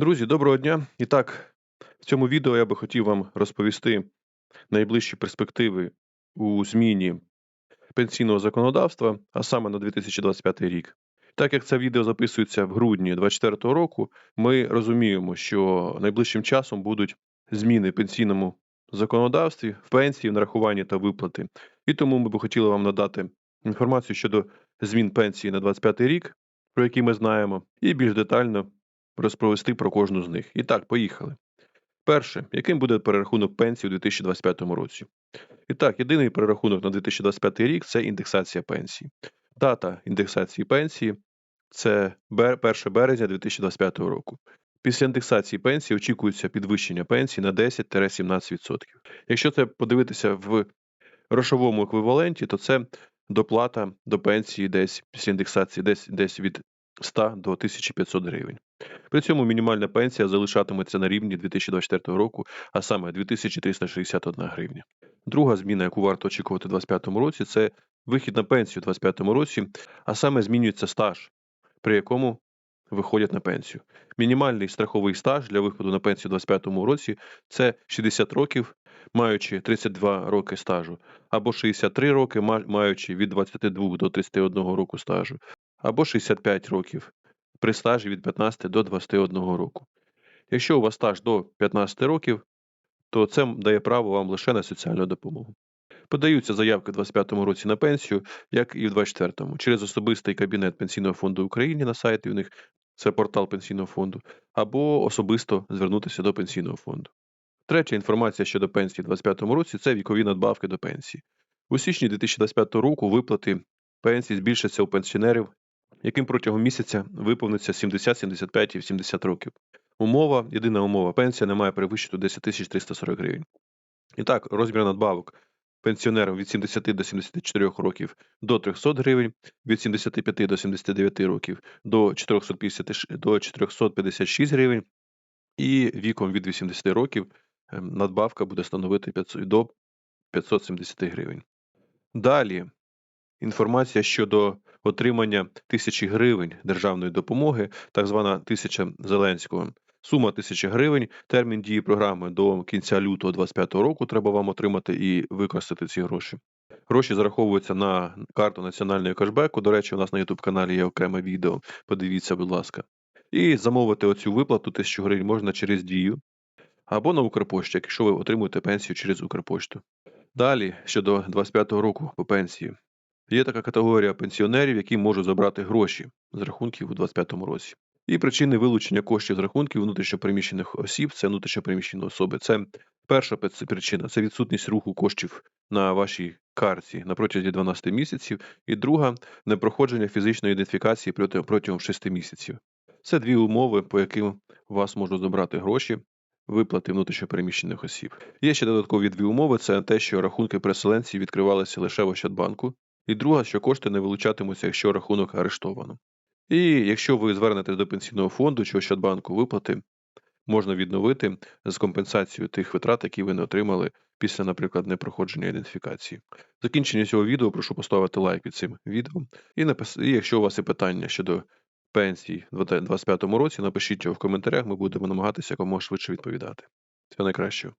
Друзі, доброго дня! І так, в цьому відео я би хотів вам розповісти найближчі перспективи у зміні пенсійного законодавства, а саме на 2025 рік. Так як це відео записується в грудні 2024 року, ми розуміємо, що найближчим часом будуть зміни в пенсійному законодавстві, в пенсії, в нарахуванні та виплати. І тому ми б хотіли вам надати інформацію щодо змін пенсії на 2025 рік, про які ми знаємо, і більш детально розповісти про кожну з них. І так, поїхали. Перше, яким буде перерахунок пенсії у 2025 році? І так, єдиний перерахунок на 2025 рік це індексація пенсії. Дата індексації пенсії це 1 березня 2025 року. Після індексації пенсії очікується підвищення пенсії на 10-17%. Якщо це подивитися в грошовому еквіваленті, то це доплата до пенсії десь після індексації десь, десь від 100 до 1500 гривень. При цьому мінімальна пенсія залишатиметься на рівні 2024 року, а саме 2361 гривня. Друга зміна, яку варто очікувати у 2025 році, це вихід на пенсію у 2025 році, а саме змінюється стаж, при якому виходять на пенсію. Мінімальний страховий стаж для виходу на пенсію у 2025 році це 60 років, маючи 32 роки стажу, або 63 роки, маючи від 22 до 31 року стажу, або 65 років при стажі від 15 до 21 року. Якщо у вас стаж до 15 років, то це дає право вам лише на соціальну допомогу. Подаються заявки у 2025 році на пенсію, як і в 2024, через особистий кабінет Пенсійного фонду України на сайті у них це портал пенсійного фонду, або особисто звернутися до пенсійного фонду. Третя інформація щодо пенсії у 2025 році це вікові надбавки до пенсії. У січні 2025 року виплати пенсії збільшаться у пенсіонерів яким протягом місяця виповниться 70, 75 і 70 років. Умова, єдина умова, пенсія не має перевищити 10 340 гривень. І так, розмір надбавок пенсіонерам від 70 до 74 років до 300 гривень, від 75 до 79 років до 450, до 456 гривень, і віком від 80 років ем, надбавка буде становити 500, до 570 гривень. Далі інформація щодо отримання тисячі гривень державної допомоги, так звана тисяча Зеленського. Сума тисячі гривень, термін дії програми до кінця лютого 2025 року треба вам отримати і використати ці гроші. Гроші зараховуються на карту національної кешбеку. До речі, у нас на youtube каналі є окреме відео. Подивіться, будь ласка. І замовити оцю виплату тисячу гривень можна через дію або на Укрпошті, якщо ви отримуєте пенсію через Укрпошту. Далі щодо 2025 року по пенсії. Є така категорія пенсіонерів, які можуть забрати гроші з рахунків у 2025 році. І причини вилучення коштів з рахунків внутрішньопереміщених осіб це внутрішньопереміщені особи. Це перша причина це відсутність руху коштів на вашій карті на протязі 12 місяців, і друга непроходження фізичної ідентифікації протягом 6 місяців. Це дві умови, по яким вас можуть забрати гроші. Виплати внутрішньопереміщених осіб. Є ще додаткові дві умови: це те, що рахунки переселенців відкривалися лише в Ощадбанку, і друга, що кошти не вилучатимуться, якщо рахунок арештовано. І якщо ви звернетесь до пенсійного фонду чи Ощадбанку виплати, можна відновити з компенсацією тих витрат, які ви не отримали після, наприклад, непроходження ідентифікації. Закінчення цього відео прошу поставити лайк під цим відео. І, напис... і якщо у вас є питання щодо пенсій в 2025 році, напишіть його в коментарях, ми будемо намагатися якомога швидше відповідати. Всього найкращого.